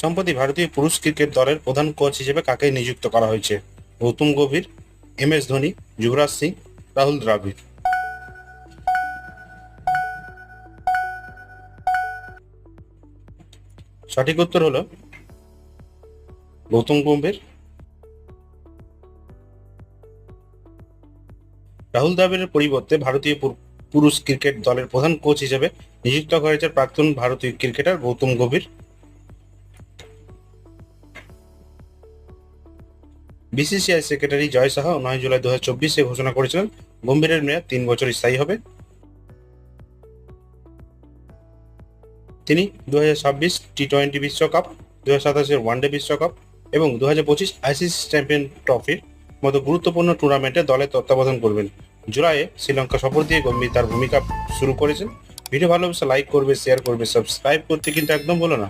সম্প্রতি ভারতীয় পুরুষ ক্রিকেট দলের প্রধান কোচ হিসেবে কাকে নিযুক্ত করা হয়েছে? Gautam Gambhir, M S Dhoni, Yuvraj Singh, Rahul Dravid. সঠিক উত্তর হলো গৌতম গম্ভীর, রাহুল দ্রাবিড়ের পরিবর্তে ভারতীয় পুরুষ ক্রিকেট দলের প্রধান কোচ হিসেবে নিযুক্ত করা হয়েছে প্রাক্তন ভারতীয় ক্রিকেটার গৌতম গভীর। বিসিসিআই সেক্রেটারি জয় সাহা নয় জুলাই দু হাজার চব্বিশে ঘোষণা করেছিলেন, গম্ভীরের মেয়াদ তিন বছর স্থায়ী হবে। তিনি দু হাজার ছাব্বিশ টি টোয়েন্টি বিশ্বকাপ, দু হাজার সাতাশের ওয়ানডে বিশ্বকাপ এবং দু হাজার পঁচিশ আইসিসি চ্যাম্পিয়ন ট্রফির মতো গুরুত্বপূর্ণ টুর্নামেন্টে দলে তত্ত্বাবধান করবেন। জুলাইয়ে শ্রীলঙ্কা সফর দিয়ে গম্ভীর তার ভূমিকা শুরু করেছেন। ভিডিও ভালোবাসা লাইক করবে শেয়ার করবে সাবস্ক্রাইব করতে কিন্তু একদম বলো না।